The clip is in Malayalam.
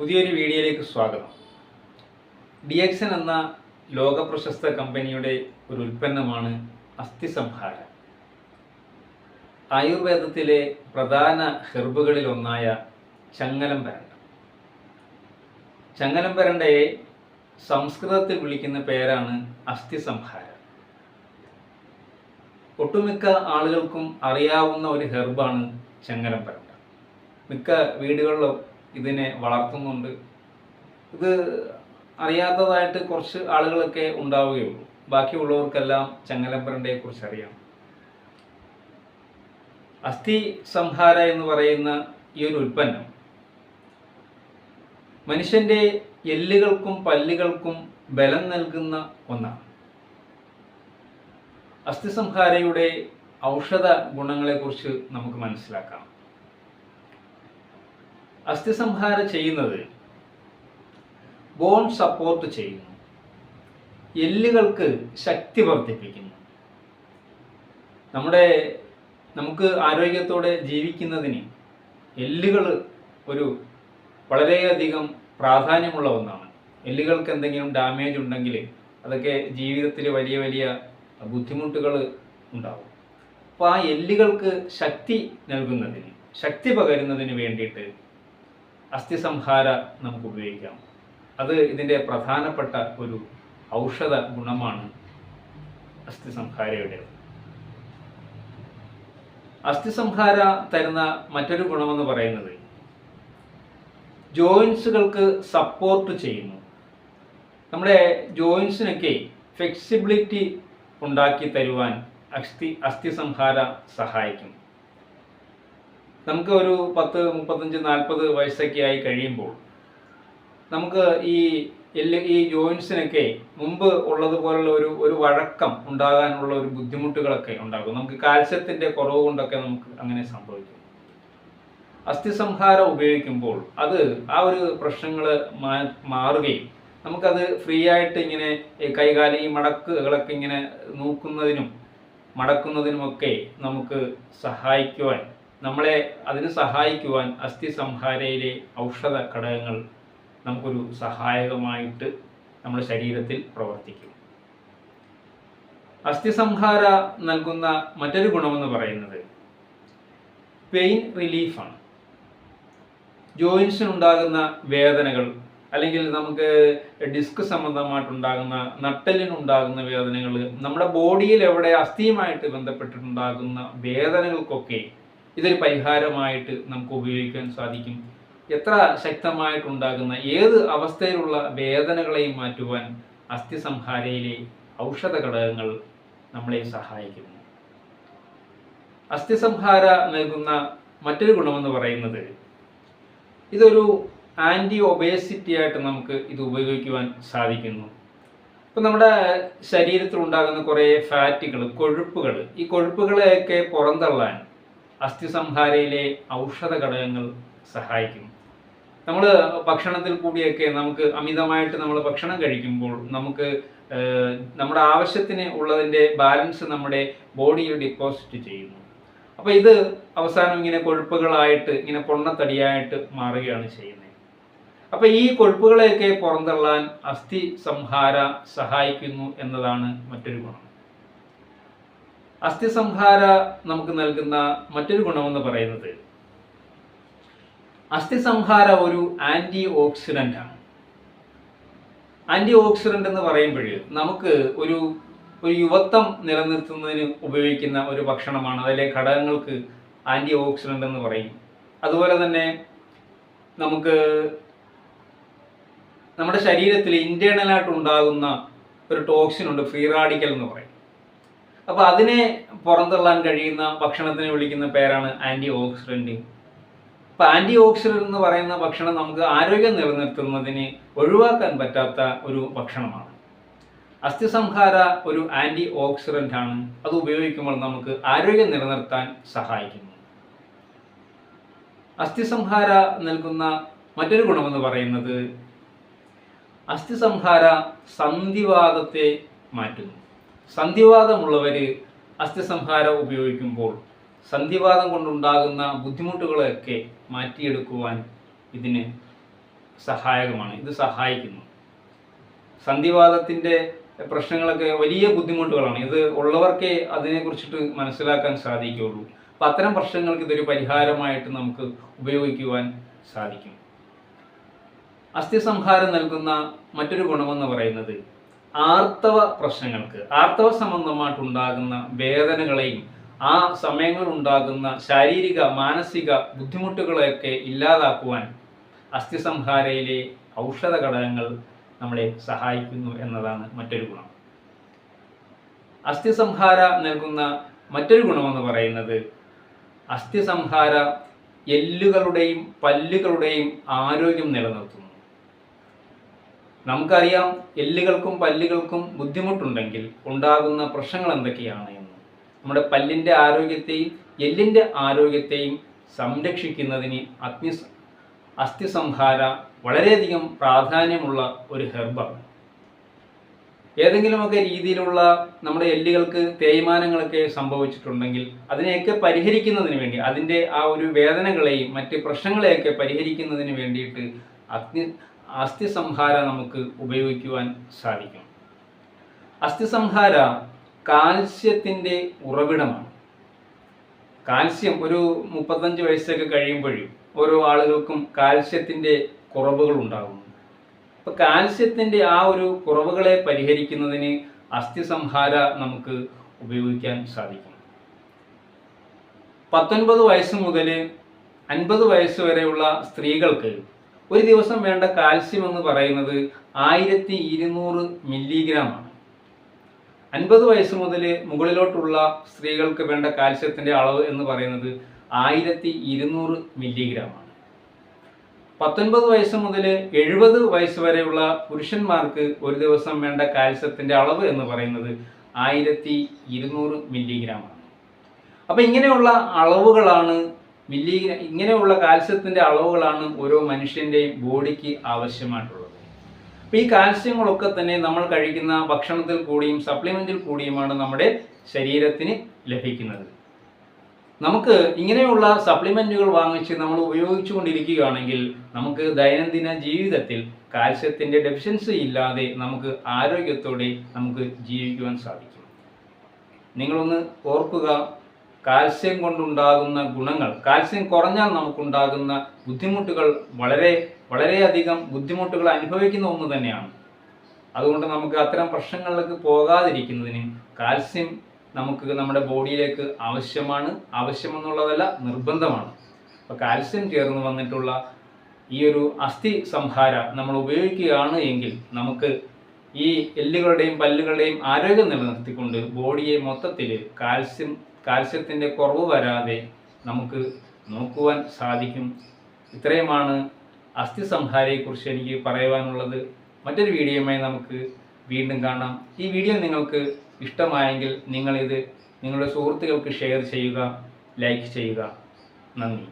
പുതിയൊരു വീഡിയോയിലേക്ക് സ്വാഗതം. ഡി എക്സൻ എന്ന ലോക പ്രശസ്ത കമ്പനിയുടെ ഒരു ഉൽപ്പന്നമാണ് അസ്ഥിസംഹാരം. ആയുർവേദത്തിലെ പ്രധാന ഹെർബുകളിൽ ഒന്നായ ചങ്ങലം പരണ്ട ചങ്ങലം പരണ്ടയെ സംസ്കൃതത്തിൽ വിളിക്കുന്ന പേരാണ് അസ്ഥിസംഹാരം. ഒട്ടുമിക്ക ആളുകൾക്കും അറിയാവുന്ന ഒരു ഹെർബാണ് ചങ്ങലം പരണ്ട മിക്ക വീടുകളിലും ഇതിനെ വളർത്തുന്നുണ്ട്. ഇത് അറിയാത്തതായിട്ട് കുറച്ച് ആളുകളൊക്കെ ഉണ്ടാവുകയുള്ളൂ. ബാക്കിയുള്ളവർക്കെല്ലാം ചങ്ങലപ്പരണ്ടയെ കുറിച്ച് അറിയാം. അസ്ഥി സംഹാര എന്ന് പറയുന്ന ഈ ഒരു ഉൽപ്പന്നം മനുഷ്യന്റെ എല്ലുകൾക്കും പല്ലുകൾക്കും ബലം നൽകുന്ന ഒന്നാണ്. അസ്ഥിസംഹാരയുടെ ഔഷധ ഗുണങ്ങളെക്കുറിച്ച് നമുക്ക് മനസ്സിലാക്കാം. അസ്ഥിസംഹാര ചെയ്യുന്നത് ബോൺ സപ്പോർട്ട് ചെയ്യുന്നു. എല്ലുകൾക്ക് ശക്തി വർദ്ധിപ്പിക്കുന്നു. നമ്മുടെ നമുക്ക് ആരോഗ്യത്തോടെ ജീവിക്കുന്നതിന് എല്ലുകൾ ഒരു വളരെയധികം പ്രാധാന്യമുള്ള ഒന്നാണ്. എല്ലുകൾക്ക് എന്തെങ്കിലും ഡാമേജ് ഉണ്ടെങ്കിൽ അതൊക്കെ ജീവിതത്തിൽ വലിയ വലിയ ബുദ്ധിമുട്ടുകൾ ഉണ്ടാവും. അപ്പോൾ ആ എല്ലുകൾക്ക് ശക്തി നൽകുന്നതിന് ശക്തി പകരുന്നതിന് വേണ്ടിയിട്ട് അസ്ഥിസംഹാര നമുക്ക് ഉപയോഗിക്കാം അത് ഇതിന്റെ പ്രധാനപ്പെട്ട ഒരു ഔഷധ ഗുണമാണ് അസ്ഥിസംഹാരയുടെ അസ്ഥിസംഹാര തരുന്ന മറ്റൊരു ഗുണമെന്ന് പറയുന്നത് ജോയിൻസുകൾക്ക് സപ്പോർട്ട് ചെയ്യുന്നു. നമ്മുടെ ജോയിൻസിനൊക്കെ ഫ്ലെക്സിബിലിറ്റി ഉണ്ടാക്കി തരുവാൻ അസ്ഥി അസ്ഥിസംഹാര സഹായിക്കും. നമുക്ക് ഒരു പത്ത് മുപ്പത്തഞ്ച് നാൽപ്പത് വയസ്സൊക്കെ ആയി കഴിയുമ്പോൾ നമുക്ക് ഈ എല്ല് ഈ ജോയിൻസിനൊക്കെ മുമ്പ് ഉള്ളതുപോലുള്ള ഒരു ഒരു വഴക്കം ഉണ്ടാകാനുള്ള ഒരു ബുദ്ധിമുട്ടുകളൊക്കെ ഉണ്ടാകും. നമുക്ക് കാൽസ്യത്തിന്റെ കുറവ് കൊണ്ടൊക്കെ നമുക്ക് അങ്ങനെ സംഭവിക്കും. അസ്ഥിസംഹാരം ഉപയോഗിക്കുമ്പോൾ അത് ആ ഒരു പ്രശ്നങ്ങൾ മാറുകയും നമുക്കത് ഫ്രീ ആയിട്ട് ഇങ്ങനെ കൈകാലി മടക്കുകളൊക്കെ ഇങ്ങനെ നോക്കുന്നതിനും മടക്കുന്നതിനുമൊക്കെ നമുക്ക് സഹായിക്കുവാൻ നമ്മളെ അതിന് സഹായിക്കുവാൻ അസ്ഥി സംഹാരയിലെ ഔഷധ ഘടകങ്ങൾ നമുക്കൊരു സഹായകമായിട്ട് നമ്മുടെ ശരീരത്തിൽ പ്രവർത്തിക്കും. അസ്ഥി സംഹാര നൽകുന്ന മറ്റൊരു ഗുണമെന്ന് പറയുന്നത് പെയിൻ റിലീഫാണ്. ജോയിൻസിനുണ്ടാകുന്ന വേദനകൾ അല്ലെങ്കിൽ നമുക്ക് ഡിസ്ക് സംബന്ധമായിട്ടുണ്ടാകുന്ന നട്ടലിനുണ്ടാകുന്ന വേദനകൾ നമ്മുടെ ബോഡിയിൽ എവിടെ അസ്ഥിയുമായിട്ട് ബന്ധപ്പെട്ടിട്ടുണ്ടാകുന്ന വേദനകൾക്കൊക്കെ ഇതൊരു പരിഹാരമായിട്ട് നമുക്ക് ഉപയോഗിക്കാൻ സാധിക്കും. എത്ര ശക്തമായിട്ടുണ്ടാകുന്ന ഏത് അവസ്ഥയിലുള്ള വേദനകളെയും മാറ്റുവാൻ അസ്ഥിസംഹാരയിലെ ഔഷധ ഘടകങ്ങൾ നമ്മളെ സഹായിക്കുന്നു. അസ്ഥിസംഹാര നൽകുന്ന മറ്റൊരു ഗുണമെന്ന് പറയുന്നത് ഇതൊരു ആന്റി ഒബേസിറ്റി ആയിട്ട് നമുക്ക് ഇത് ഉപയോഗിക്കുവാൻ സാധിക്കുന്നു. ഇപ്പം നമ്മുടെ ശരീരത്തിൽ ഉണ്ടാകുന്ന കുറേ ഫാറ്റുകൾ കൊഴുപ്പുകൾ ഈ കൊഴുപ്പുകളെയൊക്കെ പുറന്തള്ളാൻ അസ്ഥിസംഹാരയിലെ ഔഷധ ഘടകങ്ങൾ സഹായിക്കും. നമ്മൾ ഭക്ഷണത്തിൽ കൂടിയൊക്കെ നമുക്ക് അമിതമായിട്ട് നമ്മൾ ഭക്ഷണം കഴിക്കുമ്പോൾ നമുക്ക് നമ്മുടെ ആവശ്യത്തിന് ഉള്ളതിന്റെ ബാലൻസ് നമ്മുടെ ബോഡിയിൽ ഡിപ്പോസിറ്റ് ചെയ്യുന്നു. അപ്പോൾ ഇത് അവസാനം ഇങ്ങനെ കൊഴുപ്പുകളായിട്ട് ഇങ്ങനെ പൊണ്ണത്തടിയായിട്ട് മാറുകയാണ് ചെയ്യുന്നത്. അപ്പോൾ ഈ കൊഴുപ്പുകളെയൊക്കെ പുറന്തള്ളാൻ അസ്ഥി സംഹാര സഹായിക്കുന്നു എന്നതാണ് മറ്റൊരു ഗുണം. അസ്ഥി സംഹാര നമുക്ക് നൽകുന്ന മറ്റൊരു ഗുണമെന്ന് പറയുന്നത് അസ്ഥിസംഹാര ഒരു ആന്റി ഓക്സിഡന്റ് ആണ്. ആന്റി ഓക്സിഡന്റ് എന്ന് പറയുമ്പോൾ നമുക്ക് ഒരു ഒരു യുവത്വം നിലനിർത്തുന്നതിന് ഉപയോഗിക്കുന്ന ഒരു ഭക്ഷണമാണ്. അതിലെ ഘടകങ്ങൾക്ക് ആന്റി ഓക്സിഡന്റ് എന്ന് പറയും. അതുപോലെ തന്നെ നമുക്ക് നമ്മുടെ ശരീരത്തിൽ ഇന്റേണലായിട്ട് ഉണ്ടാകുന്ന ഒരു ടോക്സിൻ ഉണ്ട് ഫ്രീ റാഡിക്കൽ എന്ന് പറയും. അപ്പോൾ അതിനെ പുറന്തള്ളാൻ കഴിയുന്ന ഭക്ഷണത്തിന് വിളിക്കുന്ന പേരാണ് ആന്റി ഓക്സിഡന്റ് അപ്പോൾ ആന്റി ഓക്സിഡന്റ് എന്ന് പറയുന്ന ഭക്ഷണം നമുക്ക് ആരോഗ്യം നിലനിർത്തുന്നതിന് ഒഴിവാക്കാൻ പറ്റാത്ത ഒരു ഭക്ഷണമാണ്. അസ്ഥിസംഹാര ഒരു ആന്റി ഓക്സിഡന്റ് ആണ്. അത് ഉപയോഗിക്കുമ്പോൾ നമുക്ക് ആരോഗ്യം നിലനിർത്താൻ സഹായിക്കുന്നു. അസ്ഥിസംഹാര നൽകുന്ന മറ്റൊരു ഗുണമെന്ന് പറയുന്നത് അസ്ഥിസംഹാര സന്ധിവാദത്തെ മാറ്റുന്നു. സന്ധിവാദമുള്ളവർ അസ്ഥിസംഹാരം ഉപയോഗിക്കുമ്പോൾ സന്ധിവാദം കൊണ്ടുണ്ടാകുന്ന ബുദ്ധിമുട്ടുകളെയൊക്കെ മാറ്റിയെടുക്കുവാൻ ഇതിന് സഹായകമാണ് ഇത് സഹായിക്കുന്നു. സന്ധിവാദത്തിന്റെ പ്രശ്നങ്ങളൊക്കെ വലിയ ബുദ്ധിമുട്ടുകളാണ്. ഇത് ഉള്ളവർക്കേ അതിനെക്കുറിച്ചിട്ട് മനസ്സിലാക്കാൻ സാധിക്കുകയുള്ളൂ. അപ്പം അത്തരം പ്രശ്നങ്ങൾക്ക് ഇതൊരു പരിഹാരമായിട്ട് നമുക്ക് ഉപയോഗിക്കുവാൻ സാധിക്കും. അസ്ഥിസംഹാരം നൽകുന്ന മറ്റൊരു ഗുണമെന്ന് പറയുന്നത് ആർത്തവ പ്രശ്നങ്ങൾക്ക് ആർത്തവ സംബന്ധമായിട്ടുണ്ടാകുന്ന വേദനകളെയും ആ സമയങ്ങളിൽ ഉണ്ടാകുന്ന ശാരീരിക മാനസിക ബുദ്ധിമുട്ടുകളെയൊക്കെ ഇല്ലാതാക്കുവാൻ അസ്ഥിസംഹാരയിലെ ഔഷധ ഘടകങ്ങൾ നമ്മളെ സഹായിക്കുന്നു എന്നതാണ് മറ്റൊരു ഗുണം. അസ്ഥിസംഹാര നൽകുന്ന മറ്റൊരു ഗുണമെന്ന് പറയുന്നത് അസ്ഥിസംഹാര എല്ലുകളുടെയും പല്ലുകളുടെയും ആരോഗ്യം നിലനിർത്തുന്നു. നമുക്കറിയാം എല്ലുകൾക്കും പല്ലുകൾക്കും ബുദ്ധിമുട്ടുണ്ടെങ്കിൽ ഉണ്ടാകുന്ന പ്രശ്നങ്ങൾ എന്തൊക്കെയാണ് എന്ന്. നമ്മുടെ പല്ലിന്റെ ആരോഗ്യത്തെയും എല്ലിന്റെ ആരോഗ്യത്തെയും സംരക്ഷിക്കുന്നതിന് അഗ്നി അസ്ഥിസംഹാര വളരെയധികം പ്രാധാന്യമുള്ള ഒരു ഹെർബാണ്. ഏതെങ്കിലുമൊക്കെ രീതിയിലുള്ള നമ്മുടെ എല്ലുകൾക്ക് തേയ്മാനങ്ങളൊക്കെ സംഭവിച്ചിട്ടുണ്ടെങ്കിൽ അതിനെയൊക്കെ പരിഹരിക്കുന്നതിന് വേണ്ടി അതിന്റെ ആ ഒരു വേദനകളെയും മറ്റ് പ്രശ്നങ്ങളെയൊക്കെ പരിഹരിക്കുന്നതിന് വേണ്ടിയിട്ട് അഗ്നി അസ്ഥിസംഹാര നമുക്ക് ഉപയോഗിക്കുവാൻ സാധിക്കും. അസ്ഥിസംഹാര കാൽസ്യത്തിന്റെ ഉറവിടമാണ്. കാൽസ്യം ഒരു മുപ്പത്തഞ്ച് വയസ്സൊക്കെ കഴിയുമ്പോഴും ഓരോ ആളുകൾക്കും കാൽസ്യത്തിന്റെ കുറവുകൾ ഉണ്ടാകുന്നു. അപ്പോൾ കാൽസ്യത്തിന്റെ ആ ഒരു കുറവുകളെ പരിഹരിക്കുന്നതിന് അസ്ഥിസംഹാര നമുക്ക് ഉപയോഗിക്കാൻ സാധിക്കും. പത്തൊൻപത് വയസ്സ് മുതൽ അൻപത് വയസ്സ് വരെയുള്ള സ്ത്രീകൾക്ക് ഒരു ദിവസം വേണ്ട കാൽസ്യം എന്ന് പറയുന്നത് ആയിരത്തി ഇരുന്നൂറ് മില്ലിഗ്രാമാണ്. അൻപത് വയസ്സ് മുതൽ മുകളിലോട്ടുള്ള സ്ത്രീകൾക്ക് വേണ്ട കാൽസ്യത്തിന്റെ അളവ് എന്ന് പറയുന്നത് ആയിരത്തി ഇരുന്നൂറ് മില്ലിഗ്രാമാണ്. പത്തൊൻപത് വയസ്സ് മുതൽ എഴുപത് വയസ്സ് വരെയുള്ള പുരുഷന്മാർക്ക് ഒരു ദിവസം വേണ്ട കാൽസ്യത്തിന്റെ അളവ് എന്ന് പറയുന്നത് ആയിരത്തി ഇരുന്നൂറ് മില്ലിഗ്രാമാണ്. അപ്പം ഇങ്ങനെയുള്ള അളവുകളാണ് മില്ലിഗ്രാം ഇങ്ങനെയുള്ള കാൽസ്യത്തിന്റെ അളവുകളാണ് ഓരോ മനുഷ്യന്റെയും ബോഡിക്ക് ആവശ്യമായിട്ടുള്ളത്. അപ്പോൾ ഈ കാൽസ്യങ്ങളൊക്കെ തന്നെ നമ്മൾ കഴിക്കുന്ന ഭക്ഷണത്തിൽ കൂടിയും സപ്ലിമെന്റിൽ കൂടിയുമാണ് നമ്മുടെ ശരീരത്തിന് ലഭിക്കുന്നത്. നമുക്ക് ഇങ്ങനെയുള്ള സപ്ലിമെന്റുകൾ വാങ്ങിച്ച് നമ്മൾ ഉപയോഗിച്ചു കൊണ്ടിരിക്കുകയാണെങ്കിൽ നമുക്ക് ദൈനംദിന ജീവിതത്തിൽ കാൽസ്യത്തിന്റെ ഡെഫിഷ്യൻസി ഇല്ലാതെ നമുക്ക് ആരോഗ്യത്തോടെ നമുക്ക് ജീവിക്കുവാൻ സാധിക്കും. നിങ്ങളൊന്ന് ഓർക്കുക കാൽസ്യം കൊണ്ടുണ്ടാകുന്ന ഗുണങ്ങൾ. കാൽസ്യം കുറഞ്ഞാൽ നമുക്കുണ്ടാകുന്ന ബുദ്ധിമുട്ടുകൾ വളരെ വളരെയധികം ബുദ്ധിമുട്ടുകൾ അനുഭവിക്കുന്ന ഒന്ന് തന്നെയാണ്. അതുകൊണ്ട് നമുക്ക് അത്തരം പ്രശ്നങ്ങളിലേക്ക് പോകാതിരിക്കുന്നതിന് കാൽസ്യം നമുക്ക് നമ്മുടെ ബോഡിയിലേക്ക് ആവശ്യമാണ്. ആവശ്യമെന്നുള്ളതല്ല നിർബന്ധമാണ്. അപ്പോൾ കാൽസ്യം ചേർന്ന് വന്നിട്ടുള്ള ഈ ഒരു അസ്ഥി സംഹാര നമ്മൾ ഉപയോഗിക്കുകയാണ് എങ്കിൽ നമുക്ക് ഈ എല്ലുകളുടെയും പല്ലുകളുടെയും ആരോഗ്യം നിലനിർത്തിക്കൊണ്ട് ബോഡിയെ മൊത്തത്തിൽ കാൽസ്യം കാൽസ്യത്തിന്റെ കുറവ് വരാതെ നമുക്ക് നോക്കുവാൻ സാധിക്കും. ഇത്രയുമാണ് അസ്ഥി സംഹാരയെക്കുറിച്ച് എനിക്ക് പറയുവാനുള്ളത് മറ്റൊരു വീഡിയോയുമായി നമുക്ക് വീണ്ടും കാണാം. ഈ വീഡിയോ നിങ്ങൾക്ക് ഇഷ്ടമായെങ്കിൽ നിങ്ങളിത് നിങ്ങളുടെ സുഹൃത്തുക്കൾക്ക് ഷെയർ ചെയ്യുക ലൈക്ക് ചെയ്യുക. നന്ദി.